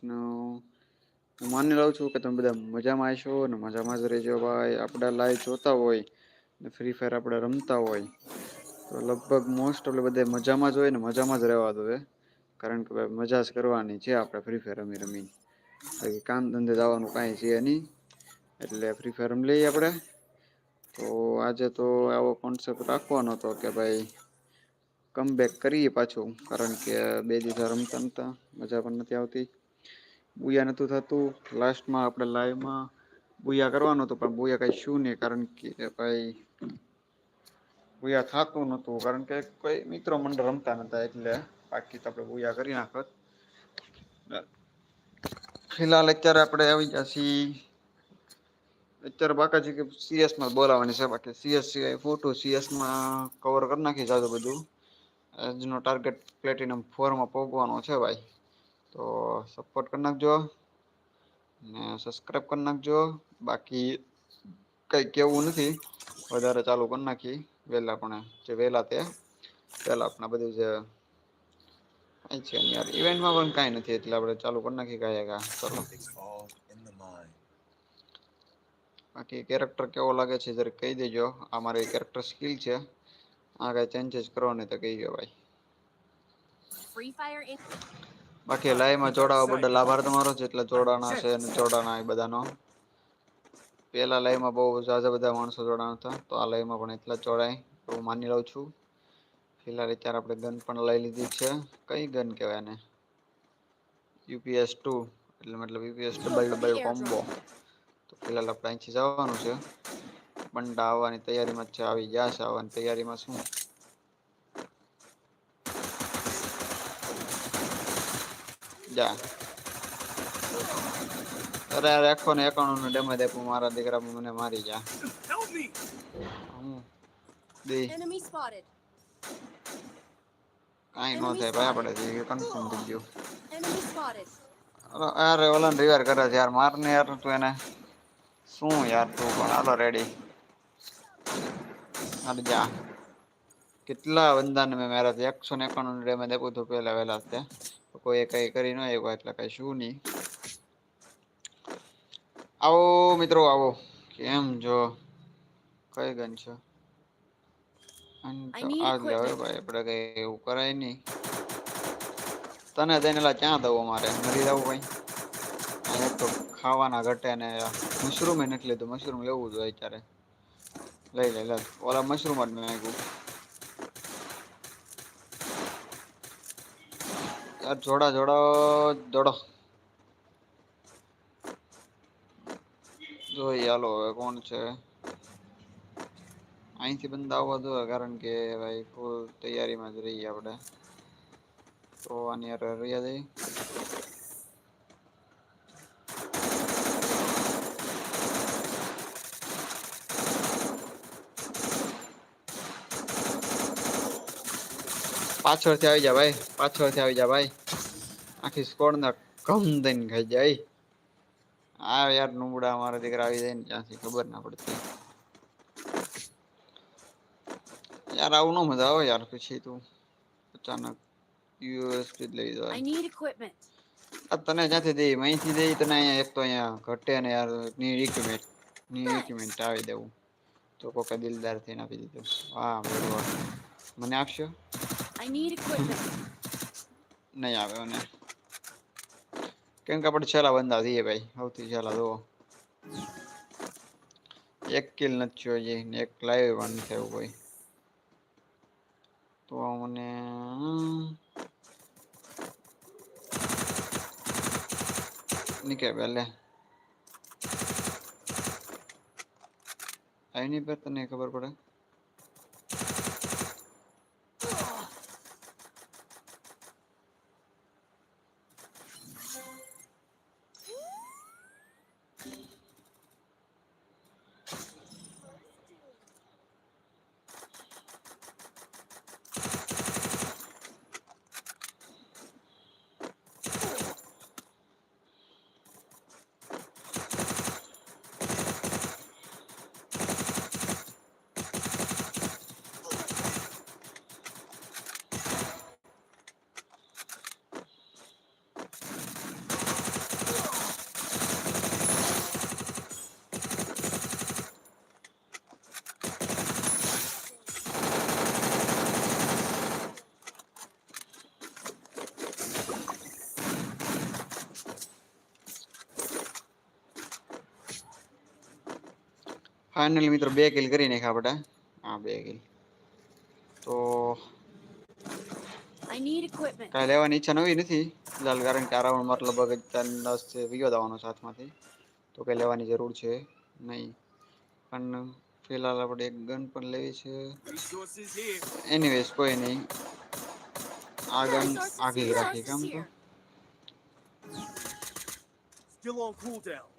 હું માની લઉં છું કે તમે બધા મજામાં હશો ને મજામાં જ રહેજો ભાઈ. આપણા લાઈવ જોતા હોય ને ફ્રી ફાયર આપણે રમતા હોય. તો લગભગ મોસ્ટ ઓફ બધા મજામાં જ હોય ને મજામાં જ રહેવા દો કારણ કે ભાઈ મજા જ કરવાની છે આપણે ફ્રી ફાયર રમી રમી બાકી કામ ધંધે જવાનું કાંઈ છે નહીં. એટલે ફ્રી ફાયર રમી લઈએ આપણે. તો આજે તો આવો કોન્સેપ્ટ રાખવાનો હતો કે ભાઈ કમ બેક કરીએ પાછું. કારણ કે બે દિવસ રમતા નતા, મજા પણ નથી આવતી. બુયા નતું થતું. લાસ્ટમાં આપણે લાઈવમાં બુયા કરવાનું હતું, પણ બુયા કઈ શું નહીં, કારણ કે ભાઈ બુયા થતું નતું. કારણ કે કોઈ મિત્રો મંડળ રમતા નતા, એટલે બાકી તો આપણે બુયા કરી નાખત. ફિલહાલ અત્યારે આપણે આવી ગયા છીએ. અત્યારે બાકાજી કે સીએસમાં બોલાવવાની છે, બાકી સીએસ સિવાય ફોટો સીએસમાં કવર કરી નાખી જાજો બધું. આજનો ટાર્ગેટ પ્લેટિનમ ફોરમાં પહોંચવાનો છે ભાઈ. તો સપોર્ટ કરી નાખજો ને સબસ્ક્રાઈબ કરી નાખજો. બાકી કંઈ કેવું નથી, વધારે ચાલુ કરી નાખી. વહેલા પણ જે વહેલા તે પહેલાં આપણે બધું જે કાંઈ છે યાર ઇવેન્ટમાં પણ કાંઈ નથી, એટલે આપણે ચાલુ કરી નાખી કાંઈ કા ચલો. બાકી કેરેક્ટર કેવો લાગે છે, જરા કહી દેજો. આ મારી કેરેક્ટર સ્કિલ છે. આ કાંઈ ચેન્જીસ કરવાની તો કહી ગયો ભાઈ ફ્રી ફાયર બાકી લાઈવમાં જોડાવા બદલ આભાર તમારો જેટલા જોડાણા છે અને જોડાણા એ બધાનો. પહેલા લાઈવમાં બહુ ઝાઝા બધા માણસો જોડાણા હતા, તો આ લાઈવમાં પણ એટલા જ જોડાય એવું માની લઉં છું. ફિલહાલ અત્યારે આપણે ગન પણ લઈ લીધી છે. કઈ ગન કહેવાય એને? યુપીએસ ટુ એટલે મતલબ યુપીએસ ડબલ ડબલ કોમ્બો તો ફિલહાલ આપણે અહીંથી જવાનું છે. બંડા આવવાની તૈયારીમાં છે, આવી ગયા છે, આવવાની તૈયારીમાં શું? જા. અરે આખો ને એકાણું નું ડેમેજ આપ્યું મારા દીકરા મને મારી જા. કાંઈ ન થાય ભાઈ આપણે કન્ફર્મ થઈ ગયું. અરે ઓલા રિવાર કરે છે યાર મારને યાર તું એને. શું યાર તું પણ હાલો રેડી હાલ જા. કેટલા બંદાને મેં મારા એકસો ને એકાણું ડેમેજ આપ્યું હતું પહેલા વહેલા તે. કોઈ કઈ કરી ન આવ્યો એટલે કઈ શું નહીં. આવો મિત્રો આવો. કેમ જો? કઈ ગન છે? આપણે કઈ એવું કરાય નહીં. તને જઈને લા ક્યાં દઉં મારે મરી જવું ભાઈ. તો ખાવાના ઘટે ને મશરૂમ નથી લીધું. મશરૂમ લેવું જોઈએ અત્યારે. લઈ લે લે. ઓલા મશરૂમ જ મેં નાખ્યું જોડા, જોડો જોડો. જોઈએ હાલો હવે કોણ છે? અહીંથી બંધ આવવા દો, કારણ કે ભાઈ ફૂલ તૈયારીમાં જ રહીએ આપણે. તો આની યાર રહ્યા જઈ પાછળથી આવી જા ભાઈ, પાછળથી આવી જા ભાઈ. આખી સ્કોડ ના કમ દઈને ખાઈ જાય. આ યાર નુબડા મારા દીકરા આવી જાય ને ત્યાંથી ખબર ના પડતી. યાર આવું ન મજા આવે યાર પછી તું. અચાનક યુએસપી લઈ જાય આઈ નીડ ઇક્વિપમેન્ટ આ તને જ્યાંથી દે અહીંથી દે તને અહીંયા એક તો અહીંયા ઘટે ને યારની ઇક્વિપમેન્ટની ઇક્વિપમેન્ટ આવી દેવું. તો કોકે દિલદાર થઈને આપી દીધું. વાહ બરોબર મને આપશો? આઈ નીડ ઇક્વિપમેન્ટ નહીં આવે મને. કેમ કે આપણે છેલ્લા બંદા થઈએ ભાઈ, સૌથી છેલ્લા જુઓ. એક કિલ નથી જોઈએ ને એક લાઈવ પણ નથી આવ્યું કોઈ. તો મને નીકળે પહેલે આઈની પર તને ખબર પડે? ફાઇનલી મિત્રો બે કિલ કરી નાખ્યા આપણે હા બે કિલ તો કાંઈ લેવાની ઈચ્છા નવી નથી લાલ કારણ કે આ રાઉન્ડ મતલબ દસ છે વિયો દાવાનો સાથમાંથી તો કંઈ લેવાની જરૂર છે નહીં. પણ ફિલહાલ આપણે એક ગન પણ લેવી છે. એનીવેઝ કોઈ નહીં. આ ગન આગળ આગી here. રાખી કામ તો. Still on cooldown.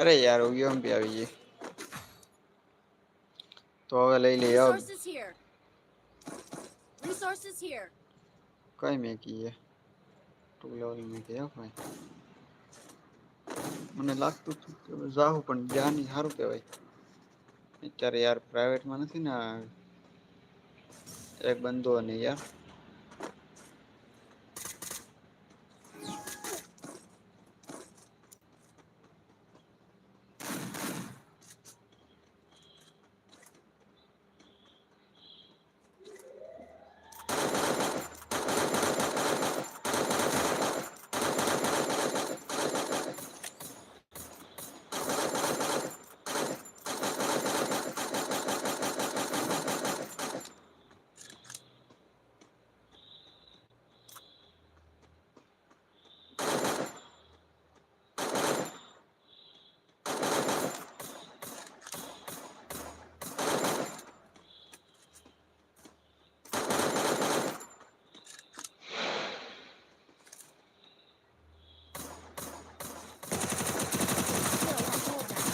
અરે યાર યુએમપી આવી ગઈ તો હવે લઈ લઈએ હવે Resources here. Resources here. કઈ મેકી ટુ લેવલ મેકી હો ભાઈ મને લાગતું હતું કે હવે જાહું પણ જાની સારું કહેવાય અત્યારે યાર પ્રાઇવેટમાં નથી ને આ એક બંધો અને યાર Still on cooldown.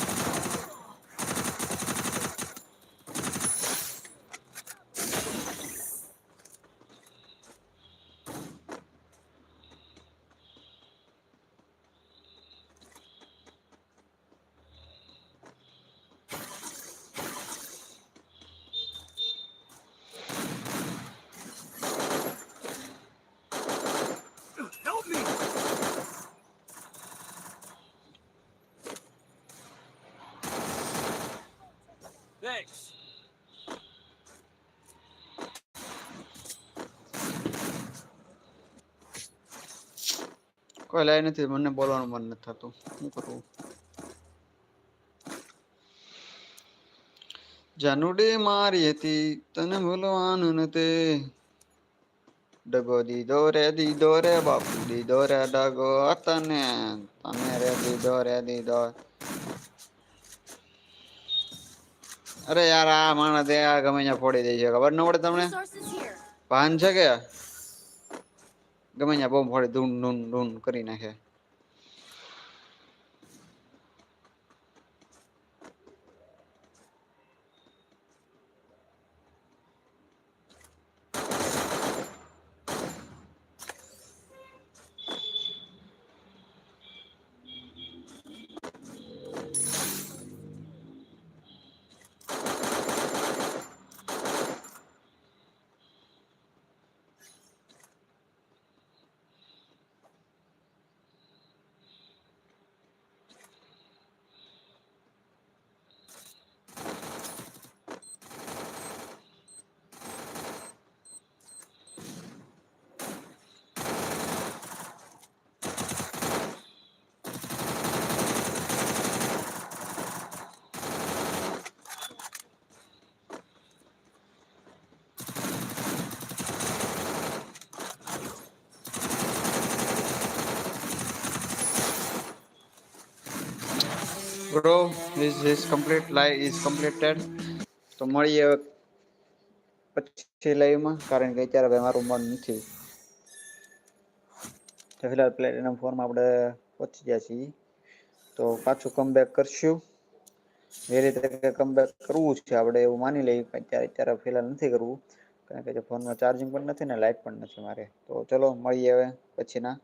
Help me! Thanks. કોઈ લાઈ નથી, મને બોલવાનું મન નથી થતું. શું કરવું જાનુડે મારી હતી, તને ભૂલવાનું નથી ડગો દીધો રે દીધો રે, બાપુ દીધો રે, ડગો તને તને રે, દીધો રે, દીધો અરે યાર, આ માણસ આ ગમે ત્યાં ફોડી દે છે. ખબર ન પડે તમને? ભાન છે કે? ગમે ત્યાં બહુ ફોડી ધૂન ધૂન ધૂન કરી નાખે. Bro is is complete live is completed તો મળીએ પછી લાઈવમાં કારણ કે અત્યારે ભાઈ મારું મન નથી. તો ફિલહાલ પ્લેટિનમ ફોર્મ આપણે પહોંચી ગયા છીએ. તો પાછું કમબેક કરશું. એ રીતે કમબેક કરવું છે, આપણે એવું માની લઈએ અત્યારે અત્યારે ફિલહાલ નથી કરવું. કારણ કે ફોનમાં ચાર્જિંગ પણ નથી ને લાઇટ પણ નથી મારે. તો ચલો, મળીએ હવે પછીના.